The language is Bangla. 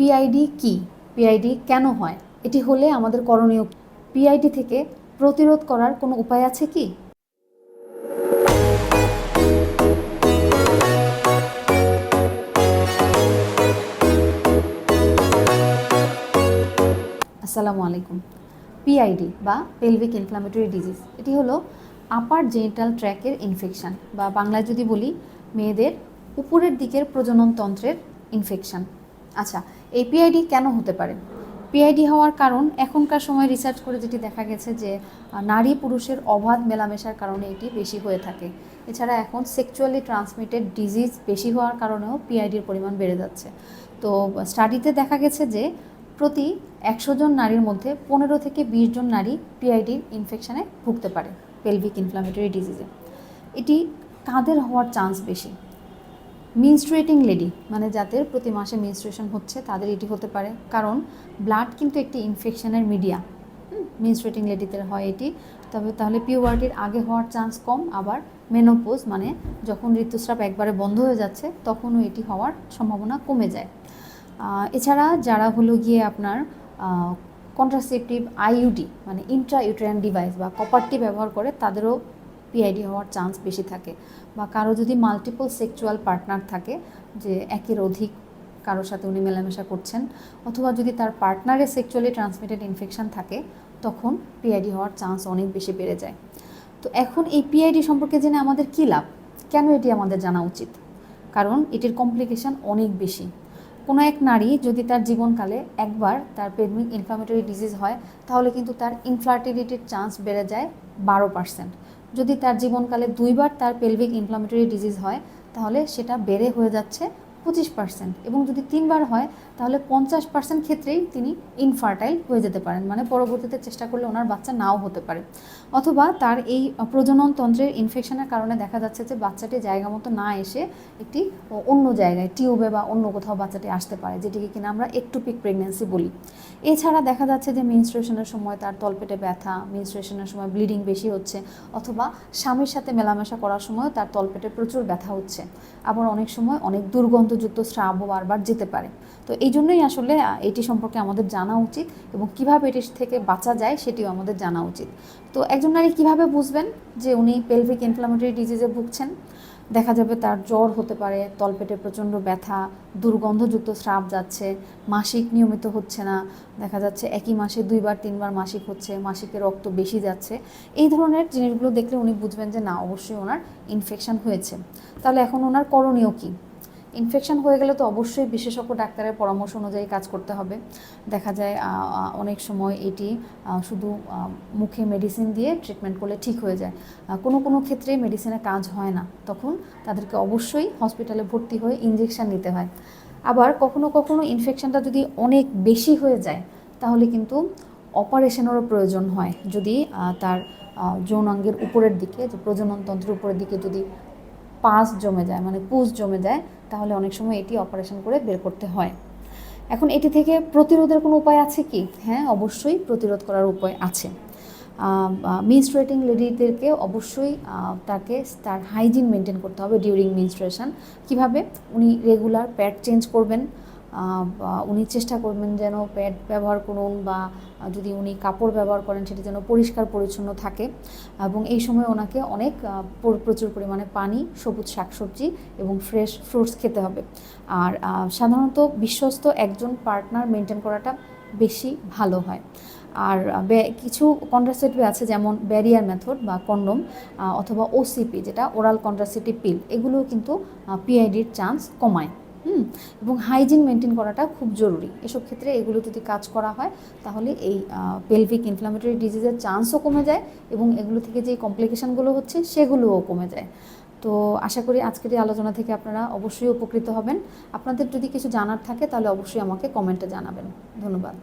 পিআইডি কি? পিআইডি কেন হয়? এটি হলে আমাদের করণীয় পিআইডি থেকে প্রতিরোধ করার কোনো উপায় আছে কি? আসসালামু আলাইকুম। পিআইডি বা পেলভিক ইনফ্লামেটরি ডিজিজ এটি হলো আপার জেনিটাল ট্র্যাকের ইনফেকশন বা বাংলায় যদি বলি, মেয়েদের উপরের দিকের প্রজনন তন্ত্রের ইনফেকশন আচ্ছা এই পিআইডি কেন হতে পারে? পিআইডি হওয়ার কারণ এখনকার সময় রিসার্চ করে যেটি দেখা গেছে যে নারী পুরুষের অবাধ মেলামেশার কারণে এটি বেশি হয়ে থাকে। এছাড়া এখন সেক্সুয়ালি ট্রান্সমিটেড ডিজিজ বেশি হওয়ার কারণেও পিআইডির পরিমাণ বেড়ে যাচ্ছে। তো স্টাডিতে দেখা গেছে যে, প্রতি একশো জন নারীর মধ্যে পনেরো থেকে বিশ জন নারী পিআইডির ইনফেকশানে ভুগতে পারে পেলভিক ইনফ্লামেটরি ডিজিজে এটি কাদের হওয়ার চান্স বেশি? মিনস্ট্রুয়েটিং লেডি মানে যাদের প্রতি মাসে মিনস্ট্রুয়েশন হচ্ছে, তাদের এটি হতে পারে। কারণ ব্লাড কিন্তু একটি ইনফেকশনের মিডিয়া মিনস্ট্রুয়েটিং লেডিদের হয় এটি। তবে তাহলে পিওয়ার্টির আগে হওয়ার চান্স কম, আবার মেনোপোজ মানে যখন ঋতুস্রাব একবারে বন্ধ হয়ে যাচ্ছে, তখনও এটি হওয়ার সম্ভাবনা কমে যায়। এছাড়া যারা হলো গিয়ে আপনার কন্ট্রাসেপটিভ আইইউডি মানে ইন্ট্রা ইউটেরান ডিভাইস বা কপারটি ব্যবহার করে, তাদেরও পিআইডি হওয়ার চান্স বেশি থাকে বা কারও যদি মাল্টিপল সেক্সুয়াল পার্টনার থাকে যে একের অধিক কারোর সাথে উনি মেলামেশা করছেন অথবা যদি তার পার্টনারের সেক্সুয়ালি ট্রান্সমিটেড ইনফেকশন থাকে, তখন পিআইডি হওয়ার চান্স অনেক বেশি বেড়ে যায়। তো এখন এই পিআইডি সম্পর্কে জেনে আমাদের কী লাভ? কেন এটি আমাদের জানা উচিত? কারণ এটির কমপ্লিকেশন অনেক বেশি। কোনো এক নারী যদি তার জীবনকালে একবার তার পেলভিক ইনফ্লামেটরি ডিজিজ হয়, তাহলে কিন্তু তার ইনফার্টিলিটির চান্স বেড়ে যায় বারো পার্সেন্ট যদি তার জীবনকালে দুইবার তার পেলভিক ইনফ্লামেটরি ডিজিজ হয়, তাহলে সেটা বেড়ে হয়ে যাচ্ছে পঁচিশ পার্সেন্ট এবং যদি তিনবার হয় তাহলে পঞ্চাশ পার্সেন্ট ক্ষেত্রেই তিনি ইনফার্টাইল হয়ে যেতে পারেন। মানে পরবর্তীতে চেষ্টা করলে ওনার বাচ্চা নাও হতে পারে। অথবা তার এই প্রজনন তন্ত্রের ইনফেকশনের কারণে দেখা যাচ্ছে যে বাচ্চাটি জায়গা মতো না এসে একটি অন্য জায়গায় টিউবে বা অন্য কোথাও বাচ্চাটি আসতে পারে, যেটিকে কিনা আমরা একটুপিক প্রেগনেন্সি বলি। এছাড়া দেখা যাচ্ছে যে মিনস্ট্রেশনের সময় তার তলপেটে ব্যথা মিনস্ট্রেশনের সময় ব্লিডিং বেশি হচ্ছে, অথবা স্বামীর সাথে মেলামেশা করার সময় তার তলপেটে প্রচুর ব্যথা হচ্ছে। আবার অনেক সময় অনেক দুর্গন্ধযুক্ত স্রাবও বারবার যেতে পারে। তো এই জন্যই আসলে এটি সম্পর্কে আমাদের জানা উচিত এবং কীভাবে এটি থেকে বাঁচা যায় সেটিও আমাদের জানা উচিত। তো একজন নারী কীভাবে বুঝবেন যে উনি পেলভিক ইনফ্লামেটরি ডিজিজে ভুগছেন? দেখা যাবে তার জ্বর হতে পারে, তলপেটে প্রচণ্ড ব্যথা, দুর্গন্ধযুক্ত স্রাব যাচ্ছে, মাসিক নিয়মিত হচ্ছে না, দেখা যাচ্ছে একই মাসে দুইবার, তিনবার মাসিক হচ্ছে, মাসিকে রক্ত বেশি যাচ্ছে। এই ধরনের জিনিসগুলো দেখলে উনি বুঝবেন যে না, অবশ্যই ওনার ইনফেকশন হয়েছে। তাহলে এখন ওনার করণীয় কী? ইনফেকশন হয়ে গেলে তো অবশ্যই বিশেষজ্ঞ ডাক্তারের পরামর্শ অনুযায়ী কাজ করতে হবে। দেখা যায় অনেক সময় এটি শুধু মুখে মেডিসিন দিয়ে ট্রিটমেন্ট করলে ঠিক হয়ে যায়। কোনো কোনো ক্ষেত্রে মেডিসিনের কাজ হয় না। তখন তাদেরকে অবশ্যই হসপিটালে ভর্তি হয়ে ইঞ্জেকশন নিতে হয়। আবার কখনো কখনো ইনফেকশনটা যদি অনেক বেশি হয়ে যায়, তাহলে কিন্তু অপারেশনেরও প্রয়োজন হয়। যদি তার যৌনাঙ্গের উপরের দিকে, যে প্রজনন তন্ত্রের উপরের দিকে যদি পাস জমে যায় মানে পুজ জমে যায়, তাহলে অনেক সময় এটি অপারেশন করে বের করতে হয়। এখন এটি থেকে প্রতিরোধের কোনো উপায় আছে কি? হ্যাঁ অবশ্যই প্রতিরোধ করার উপায় আছে। মিনস্ট্রেটিং লেডিদেরকে অবশ্যই তাকে তার হাইজিন মেনটেন করতে হবে ডিউরিং মিনস্ট্রেশন কীভাবে? উনি রেগুলার প্যাড চেঞ্জ করবেন। উনি চেষ্টা করবেন যেন প্যাড ব্যবহার করুন বা যদি উনি কাপড় ব্যবহার করেন সেটি যেন পরিষ্কার পরিচ্ছন্ন থাকে। এবং এই সময় ওনাকে অনেক প্রচুর পরিমাণে পানি, সবুজ শাকসবজি এবং ফ্রেশ ফ্রুটস খেতে হবে। আর সাধারণত বিশ্বস্ত একজন পার্টনার মেনটেন করাটা বেশি ভালো হয়। আর কিছু কন্ট্রাসেপটিভ আছে যেমন ব্যারিয়ার মেথড বা কন্ডম অথবা ওসিপি যেটা ওরাল কন্ট্রাসেপটিভ পিল, এগুলোও কিন্তু পিআইডির চান্স কমায়। হুম, এবং হাইজিন মেনটেন করাটা খুব জরুরি। এসব ক্ষেত্রে এগুলো যদি কাজ করা হয়, তাহলে এই পেলভিক ইনফ্লামেটরি ডিজিজের চান্সও কমে যায় এবং এগুলো থেকে যে কমপ্লিকেশানগুলো হচ্ছে, সেগুলোও কমে যায়। তো আশা করি আজকের এই আলোচনা থেকে আপনারা অবশ্যই উপকৃত হবেন। আপনাদের যদি কিছু জানার থাকে, তাহলে অবশ্যই আমাকে কমেন্টে জানাবেন। ধন্যবাদ।